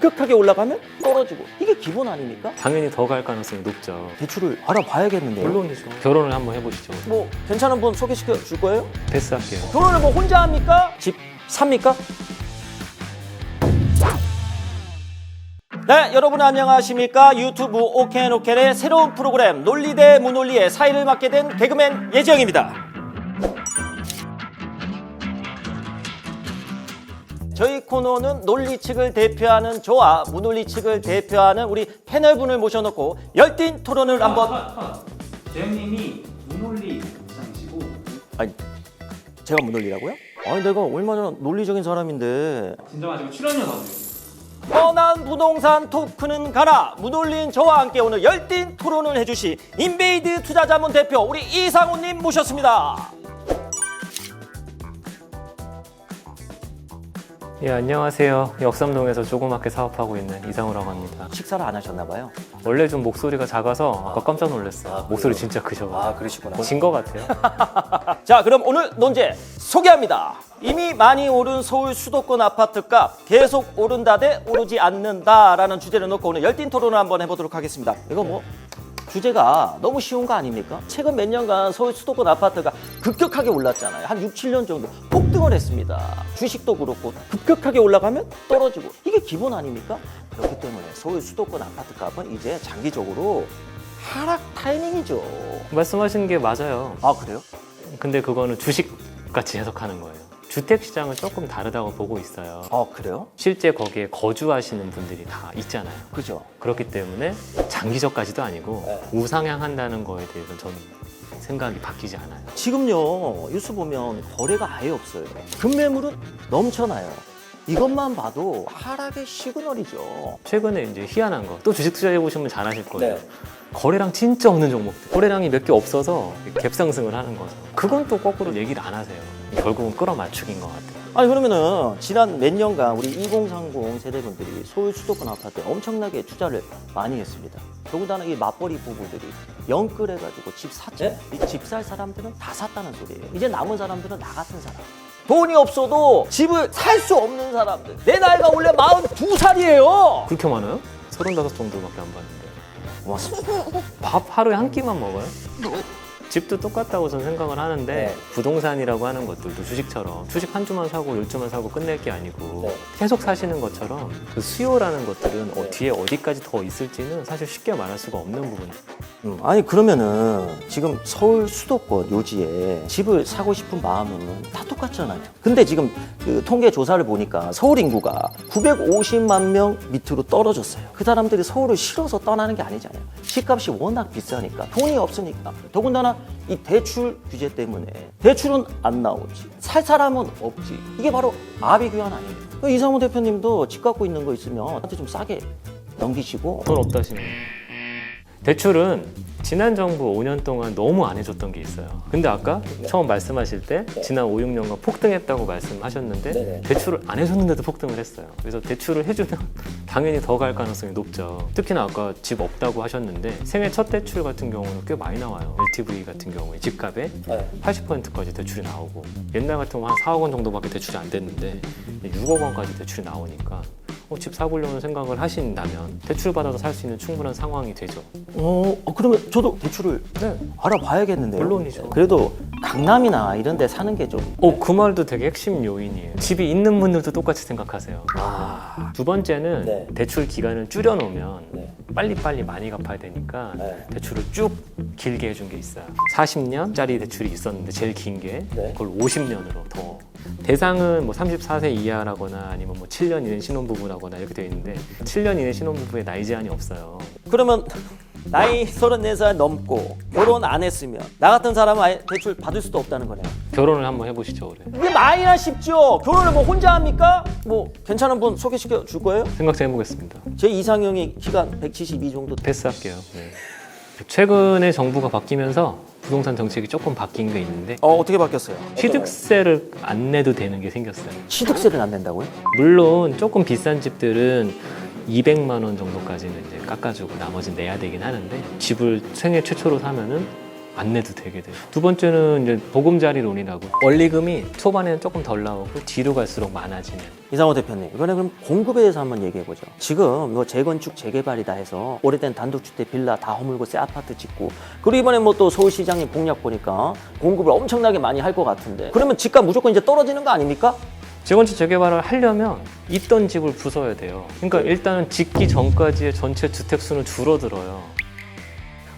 급격하게 올라가면 떨어지고 이게 기본 아닙니까? 당연히 더 갈 가능성이 높죠. 대출을 알아봐야겠는데요. 물론이죠. 결혼을 한번 해보시죠. 뭐 괜찮은 분 소개시켜 줄 거예요? 패스할게요. 결혼을 뭐 혼자 합니까? 집 삽니까? 네, 여러분 안녕하십니까? 유튜브 오켄오켄의 새로운 프로그램 논리 대 무논리의 사이를 맡게 된 개그맨 예지영입니다. 저희 코너는 논리 측을 대표하는 저와 무논리 측을 대표하는 우리 패널분을 모셔놓고 열띤 토론을 한번 재영님이 무논리 입장이시고 아니 제가 무논리라고요? 아니 내가 얼마나 논리적인 사람인데 진정하시고 출연료 받으세요. 뻔한 부동산 토크는 가라 무놀린 저와 함께 오늘 열띤 토론을 해주시 인베이드 투자자문 대표 우리 이상훈님 모셨습니다. 예, 안녕하세요. 역삼동에서 조그맣게 사업하고 있는 이상우라고 합니다. 식사를 안 하셨나 봐요. 원래 좀 목소리가 작아서 아까 깜짝 놀랐어요. 목소리 진짜 크셔가지고. 그러시구나. 진 것 같아요. 자 그럼 오늘 논제 소개합니다. 이미 많이 오른 서울 수도권 아파트값 계속 오른다 대 오르지 않는다라는 주제를 놓고 오늘 열띤 토론을 한번 해보도록 하겠습니다. 이거 뭐 주제가 너무 쉬운 거 아닙니까? 최근 몇 년간 서울 수도권 아파트가 급격하게 올랐잖아요. 한 6, 7년 정도 폭등을 했습니다. 주식도 그렇고 급격하게 올라가면 떨어지고 이게 기본 아닙니까? 그렇기 때문에 서울 수도권 아파트 값은 이제 장기적으로 하락 타이밍이죠. 말씀하시는 게 맞아요. 아 그래요? 근데 그거는 주식 같이 해석하는 거예요. 주택 시장은 조금 다르다고 보고 있어요. 아 그래요? 실제 거기에 거주하시는 분들이 다 있잖아요. 그죠? 그렇기 때문에 장기적까지도 아니고 네. 우상향한다는 거에 대해서 저는 생각이 바뀌지 않아요. 지금요 뉴스 보면 거래가 아예 없어요. 급매물은 넘쳐나요. 이것만 봐도 하락의 시그널이죠. 최근에 이제 희한한 거 또 주식 투자해 보시면 잘 아실 거예요. 네. 거래량 진짜 없는 종목들. 거래량이 몇 개 없어서 갭상승을 하는 거죠. 그건 또 거꾸로 얘기를 안 하세요. 결국은 끌어맞추기인 것 같아요. 아니 그러면은 지난 몇 년간 우리 2030 세대분들이 서울 수도권 아파트에 엄청나게 투자를 많이 했습니다. 더군다나 이 맞벌이 부부들이 영끌해가지고 집 샀죠. 이 집 살 사람들은 다 샀다는 소리예요. 이제 남은 사람들은 나 같은 사람. 돈이 없어도 집을 살 수 없는 사람들. 내 나이가 원래 42살이에요. 그렇게 많아요? 35 정도밖에 안 봤는데. 고맙습니다. 밥 하루에 한 끼만 먹어요? 집도 똑같다고 저는 생각을 하는데 네. 부동산이라고 하는 것들도 주식처럼 주식 한 주만 사고 열 주만 사고 끝낼 게 아니고 네. 계속 사시는 것처럼 그 수요라는 것들은 어, 네. 뒤에 어디까지 더 있을지는 사실 쉽게 말할 수가 없는 부분이에요. 음, 아니 그러면은 지금 서울 수도권 요지에 집을 사고 싶은 마음은 다 똑같잖아요. 근데 지금 그 통계 조사를 보니까 서울 인구가 950만 명 밑으로 떨어졌어요. 그 사람들이 서울을 싫어서 떠나는 게 아니잖아요. 집값이 워낙 비싸니까 돈이 없으니까 더군다나 이 대출 규제 때문에 대출은 안 나오지 살 사람은 없지. 이게 바로 아비 규환 아닙니까? 이상호 대표님도 집 갖고 있는 거 있으면 한테 좀 싸게 넘기시고. 돈 없다시는 대출은 지난 정부 5년 동안 너무 안 해줬던 게 있어요. 근데 아까 처음 말씀하실 때 지난 5, 6년간 폭등했다고 말씀하셨는데 네네. 대출을 안 해줬는데도 폭등을 했어요. 그래서 대출을 해주면 당연히 더 갈 가능성이 높죠. 특히나 아까 집 없다고 하셨는데 생애 첫 대출 같은 경우는 꽤 많이 나와요. LTV 같은 경우에 집값에 80%까지 대출이 나오고 옛날 같으면 한 4억 원 정도밖에 대출이 안 됐는데 6억 원까지 대출이 나오니까 어, 집 사보려는 생각을 하신다면 대출 받아서 살 수 있는 충분한 상황이 되죠. 어, 어, 그러면 저도 대출을 네. 알아봐야겠는데요. 물론이죠. 그래도 강남이나 이런 데 사는 게 좀. 어, 그 말도 되게 핵심 요인이에요. 집이 있는 분들도 똑같이 생각하세요. 아. 두 번째는 네. 대출 기간을 줄여놓으면 네. 빨리빨리 많이 갚아야 되니까 네. 대출을 쭉 길게 해준 게 있어요. 40년짜리 대출이 있었는데 제일 긴게 네. 그걸 50년으로 더. 대상은 뭐 34세 이하라거나 아니면 뭐 7년 이내 신혼부부라거나 이렇게 되어 있는데 7년 이내 신혼부부에 나이 제한이 없어요. 그러면 나이 34살 넘고 결혼 안 했으면 나 같은 사람은 아예 대출 받을 수도 없다는 거네요. 결혼을 한번 해보시죠, 올해. 이게 많이나 쉽죠. 결혼을 뭐 혼자 합니까? 뭐 괜찮은 분 소개시켜 줄 거예요? 생각 좀 해보겠습니다. 제 이상형이 키가 172 정도. 패스할게요. 네. 최근에 정부가 바뀌면서 부동산 정책이 조금 바뀐 게 있는데 어, 어떻게 바뀌었어요? 취득세를 안 내도 되는 게 생겼어요. 취득세를 안 낸다고요? 물론 조금 비싼 집들은 200만 원 정도까지는 이제 깎아주고 나머지 내야 되긴 하는데 집을 생애 최초로 사면은 안 내도 되게 돼요. 두 번째는 이제 보금자리론이라고 원리금이 초반에는 조금 덜 나오고 뒤로 갈수록 많아지는 이상호 대표님, 이번에 그럼 공급에 대해서 한번 얘기해 보죠. 지금 뭐 재건축, 재개발이다 해서 오래된 단독주택 빌라 다 허물고 새 아파트 짓고 그리고 이번에 뭐 또 서울시장님 공약 보니까 공급을 엄청나게 많이 할 것 같은데 그러면 집값 무조건 이제 떨어지는 거 아닙니까? 재건축 재개발을 하려면 있던 집을 부숴야 돼요. 그러니까 일단은 짓기 전까지의 전체 주택 수는 줄어들어요.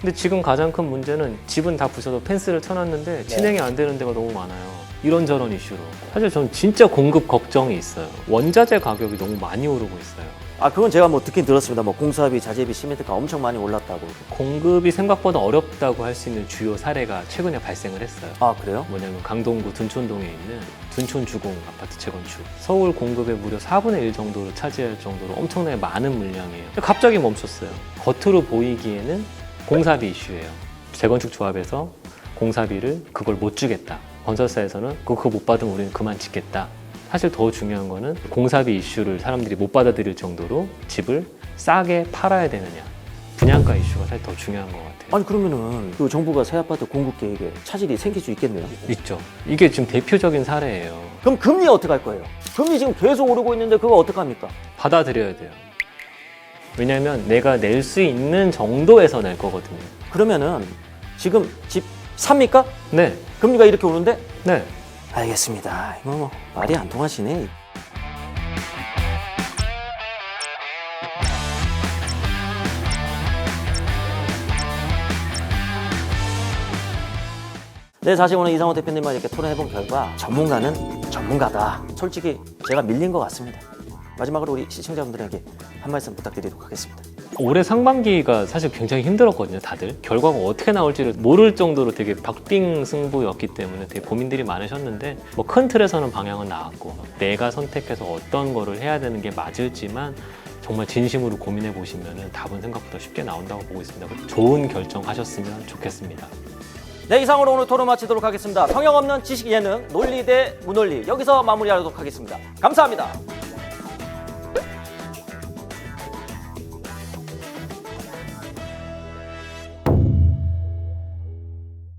근데 지금 가장 큰 문제는 집은 다 부셔도 펜스를 쳐놨는데 진행이 안 되는 데가 너무 많아요. 이런저런 이슈로. 사실 저는 진짜 공급 걱정이 있어요. 원자재 가격이 너무 많이 오르고 있어요. 아 그건 제가 뭐 듣긴 들었습니다. 뭐 공사비, 자재비, 시멘트가 엄청 많이 올랐다고. 공급이 생각보다 어렵다고 할 수 있는 주요 사례가 최근에 발생을 했어요. 아 그래요? 뭐냐면 강동구 둔촌동에 있는 둔촌 주공 아파트 재건축 서울 공급의 무려 4분의 1 정도를 차지할 정도로 엄청나게 많은 물량이에요 갑자기 멈췄어요 겉으로 보이기에는 공사비 이슈예요 재건축 조합에서 공사비를 그걸 못 주겠다 건설사에서는 그거 못 받으면 우리는 그만 짓겠다 사실 더 중요한 거는 공사비 이슈를 사람들이 못 받아들일 정도로 집을 싸게 팔아야 되느냐 분양가 이슈가 사실 더 중요한 것 같아요 아니 그러면은 그 정부가 새 아파트 공급 계획에 차질이 생길 수 있겠네요. 있죠 이게 지금 대표적인 사례예요 그럼 금리 어떻게 할 거예요? 금리 지금 계속 오르고 있는데 그거 어떡합니까? 받아들여야 돼요. 왜냐하면 내가 낼 수 있는 정도에서 낼 거거든요. 그러면은 지금 집 삽니까? 네, 금리가 이렇게 오는데? 네. 알겠습니다. 이거 뭐 말이 안 통하시네. 네, 사실 오늘 이상호 대표님과 이렇게 토론해본 결과 전문가는 전문가다. 솔직히 제가 밀린 것 같습니다. 마지막으로 우리 시청자분들에게 한 말씀 부탁드리도록 하겠습니다. 올해 상반기가 사실 굉장히 힘들었거든요, 다들. 결과가 어떻게 나올지를 모를 정도로 되게 박빙 승부였기 때문에 되게 고민들이 많으셨는데, 뭐 큰 틀에서는 방향은 나왔고, 내가 선택해서 어떤 거를 해야 되는 게 맞을지만, 정말 진심으로 고민해 보시면 답은 생각보다 쉽게 나온다고 보고 있습니다. 좋은 결정 하셨으면 좋겠습니다. 네, 이상으로 오늘 토론 마치도록 하겠습니다. 성형 없는 지식 예능 논리 대 무논리 여기서 마무리하도록 하겠습니다. 감사합니다.